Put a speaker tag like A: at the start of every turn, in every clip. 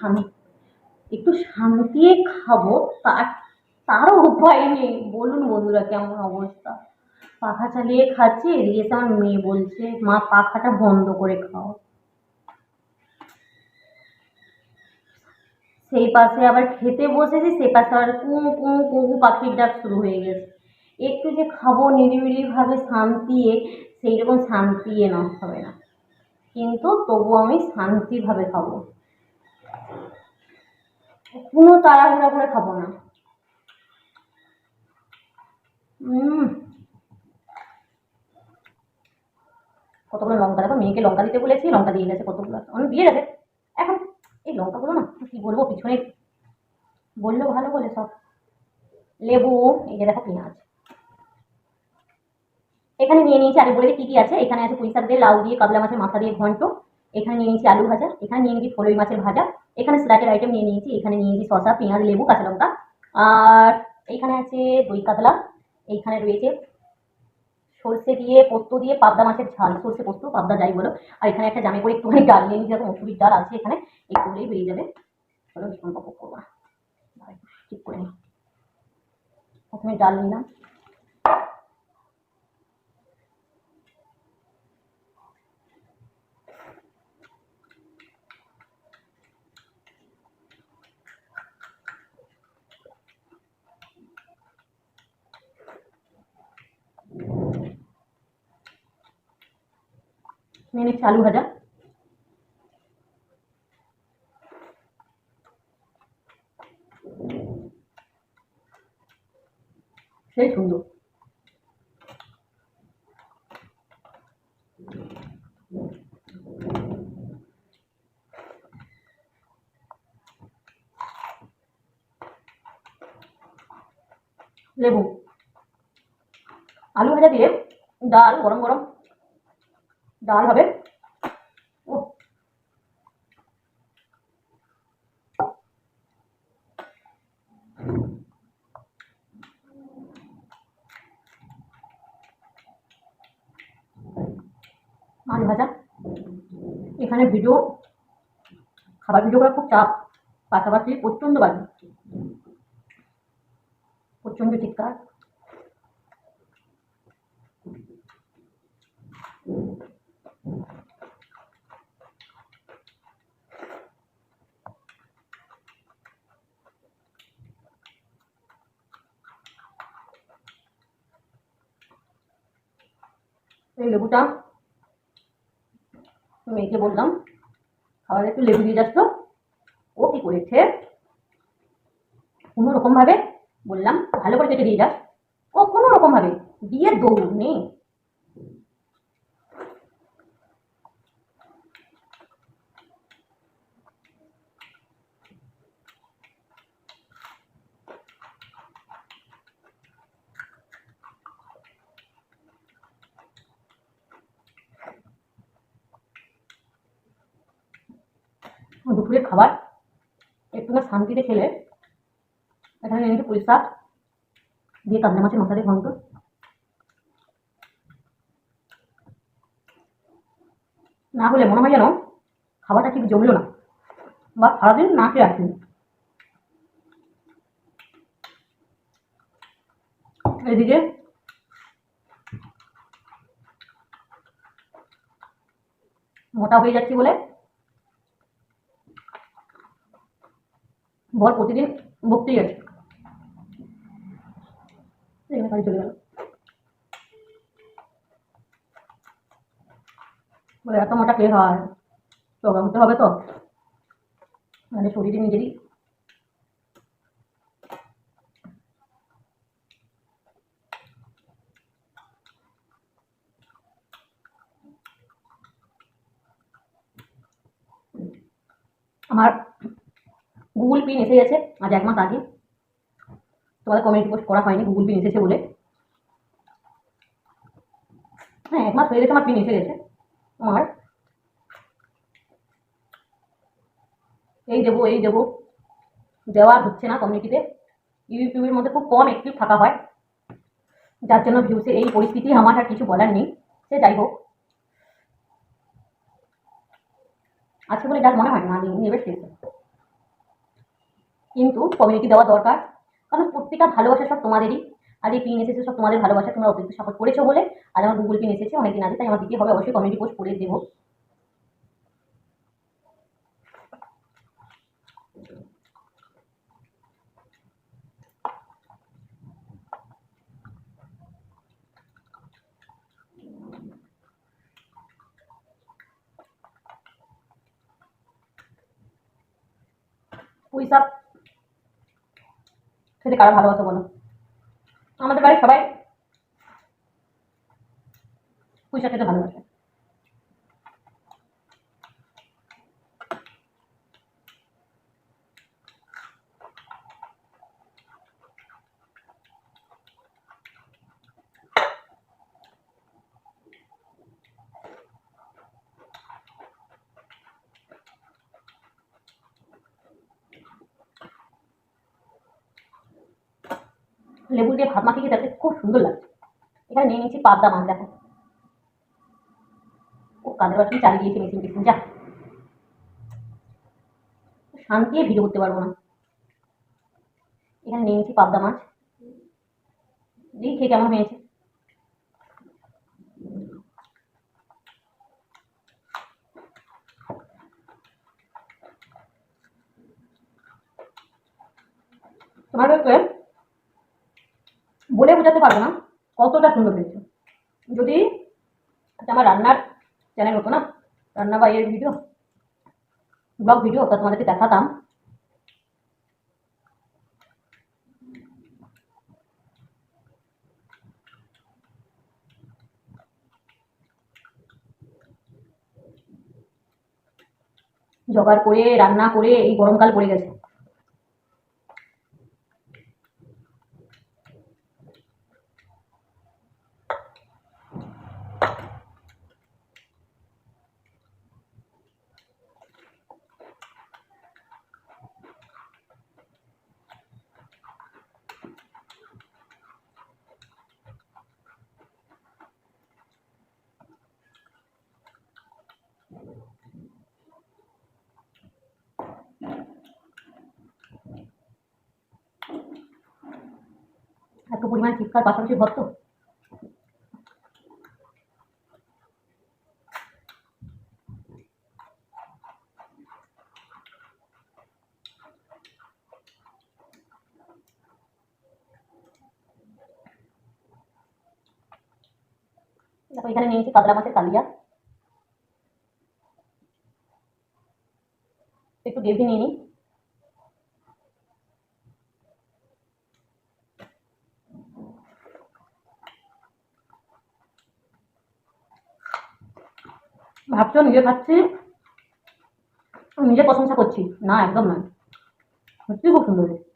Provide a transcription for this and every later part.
A: শান্তি একটু শান্তিয়ে খাব, তার, তারও উপায় নেই। বলুন বন্ধুরা, কেমন অবস্থা? পাখা চালিয়ে খাচ্ছে, এদিকে এসে আমার মেয়ে বলছে, মা, পাখাটা বন্ধ করে খাও। সেই পাশে আবার খেতে বসেছি, সে পাশে আবার কু কু কু পাখির ডাক শুরু হয়ে গেছে। একটু যে খাব নিরিবিলিভাবে শান্তিয়ে সেই রকম শান্তিয়ে না হবে না। কিন্তু তবু আমি শান্তিভাবে খাব। কোনো তাড়াহুড়া করে খাব না। কতগুলো লঙ্কা দেখো, মেয়েকে লঙ্কা দিতে বলেছি, লঙ্কা দিয়ে গেছে কতগুলো অনেক দিয়ে গেছে। এখন এই লঙ্কাগুলো না, কি বলব, পিছনে বলল ভালো বলে সব। লেবু, এই যে দেখো পেঁয়াজ। এখানে নিয়ে নিয়েছি আগে বলে কি কী আছে? এখানে আছে পুঁই শাক দিয়ে লাউ দিয়ে, কাতলা মাছের মাথা দিয়ে ঘন্ট এখানে নিয়ে নিয়েছি আলু ভাজা, এখানে নিয়ে নিয়েছি ফলই মাছের ভাজা, এখানে স্ল্যাটের আইটেম নিয়ে নিয়েছি, এখানে নিয়ে নিয়েছি শসা, পেঁয়াজ, লেবু, কাঁচা লঙ্কা। আর এইখানে আছে দই কাতলা এইখানে রয়েছে সর্ষে দিয়ে পোস্ত দিয়ে পাবদা মাছের ঝাল, সর্ষে পোস্ত, পাবদা যাই বলো। আর এখানে একটা জামে করে একটুখানি ডাল নিয়ে নিয়েছি মসুরির ডাল আছে এখানে, একটু হলেই বেরিয়ে যাবে। চলো ভীষণ করব ঠিক করে নিই প্রথমে ডাল নিলাম। নিয়ে নিচ্ছি আলু ভাজা। সেই সুন্দর। লেবু। আলু ভাজা দিয়ে ডাল, গরম গরম ডাল হবে ও মাছ ভাজা এখানে ভিডিও খাবার ভিডিও করা খুব চাপ, পাশাপাশি প্রচণ্ড বাজে। প্রচণ্ড চিৎকার। এই লেবুটা মেয়েকে বললাম, খাবার একটু লেবু দিয়ে যাচ্ছ। ও কি করেছে? কোনো রকম ভাবে বললাম, ভালো করে কেটে দিয়ে যাস ও কোনো রকম ভাবে দিয়ে দৌড় নেই দুপুরের খাবার। একটু না শান্তিতে খেলে এখানে নিয়ে নিচ্ছি পুঁই শাক দিয়ে কাতলা মাছের মাথা দিয়ে ঘন্ট। না হলে মনে হয় যেন খাবারটা ঠিক জমলো না বা সারাদিন না খেয়ে আসি এদিকে মোটা হয়ে যাচ্ছি বলে বল প্রতিদিন বকতেই আছে। চলে গেল। বলে, এত মোটা কে হয়? চোখা হতে হবে তো। মানে শরীরে নিজেরই। আমার গুগল পিন এসে গেছে, আজ এক মাস আগে। তোমাদের কমেন্ট পোস্ট করা হয়নি গুগল পিন এসেছে বলে। হ্যাঁ এক মাস হয়ে গেছে, আমার পিন এসে গেছে। আমার এই দেবো এই দেবো। দেওয়া হচ্ছে না কমিউনিটিতে ইউটিউবের মধ্যে খুব কম অ্যাক্টিভ থাকা হয়। যার জন্য ভিউসে এই পরিস্থিতি আমার আর কিছু বলার নেই। সে যাই হোক। আজকে বলে ডাল মনে হয় না নেবে শেষ কিন্তু কমিউনিটি দেওয়া দরকার। কারণ প্রত্যেকটা ভালোবাসা সব তোমাদেরই। আর এই পিন এসেছে সব তোমাদের ভালোবাসা তোমরা অতিরিক্ত সাপোর্ট করেছ বলে। আর আমার গুগল পিন এসেছে অনেকদিন আগে, তাই আমার দিতে হবে। অবশ্যই কমিউনিটি পোস্ট করে দেবো। পুঁই কারা ভালোবাসো বলো। আমাদের বাড়ির সবাই পুঁই শাক খেতে ভালোবাসে। লেবু দিয়ে ভাত মাখিয়ে খেতে খুব সুন্দর লাগছে। এখানে নিয়ে নিচ্ছি পাবদা মাছ, দেখো। ও কাদের বাসন চালিয়ে দিয়েছে মেশিন টেশিন, যা। শান্তি ভিডিও করতে পারব না। এখানে নিয়ে নিচ্ছি পাবদা মাছ। দেখি খেয়ে কেমন হয়েছে। তোমাদেরকে বলে বোঝাতে পারব না কতটা সুন্দর হয়েছে। যদি এটা আমার রান্নার চ্যানেল হতো না, রান্না বা এর ভিডিও ব্লগ ভিডিও তা তোমাদেরকে দেখাতাম। জোগাড় করে, রান্না করে, এই গরমকাল পড়ে গেছে। এত পরিমাণ চিৎকার পাশাপাশি ভর তো দেখো এখানে নিয়েছি কাতলা মাছের কালিয়া একটু গ্রেভি নিয়ে নিই ভাবছ নিজে খাচ্ছি? নিজে প্রশংসা করছি। না একদম নয় সত্যি খুব সুন্দর হয়েছে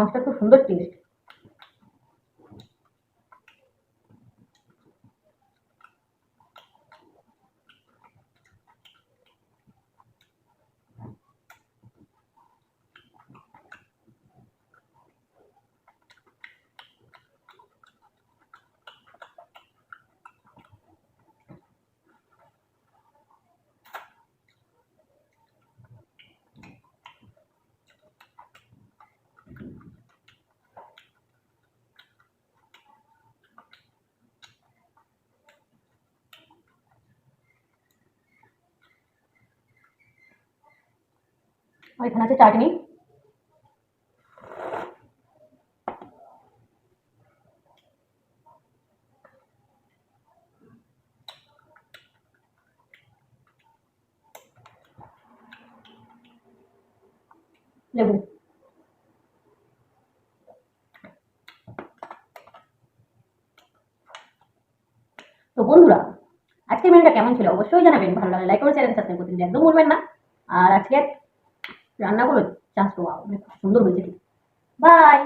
A: মাছটা খুব সুন্দর টেস্ট আর এখানে আছে চাটনি। লেবু। তো বন্ধুরা, আজকের মেনুটা কেমন ছিল অবশ্যই জানাবেন। ভালো লাগলে লাইক করে চ্যানেল করতে একদম ভুলবেন না। আর আজকে রান্না করে চাষ পাওয়া অনেক সুন্দর হয়েছে বাই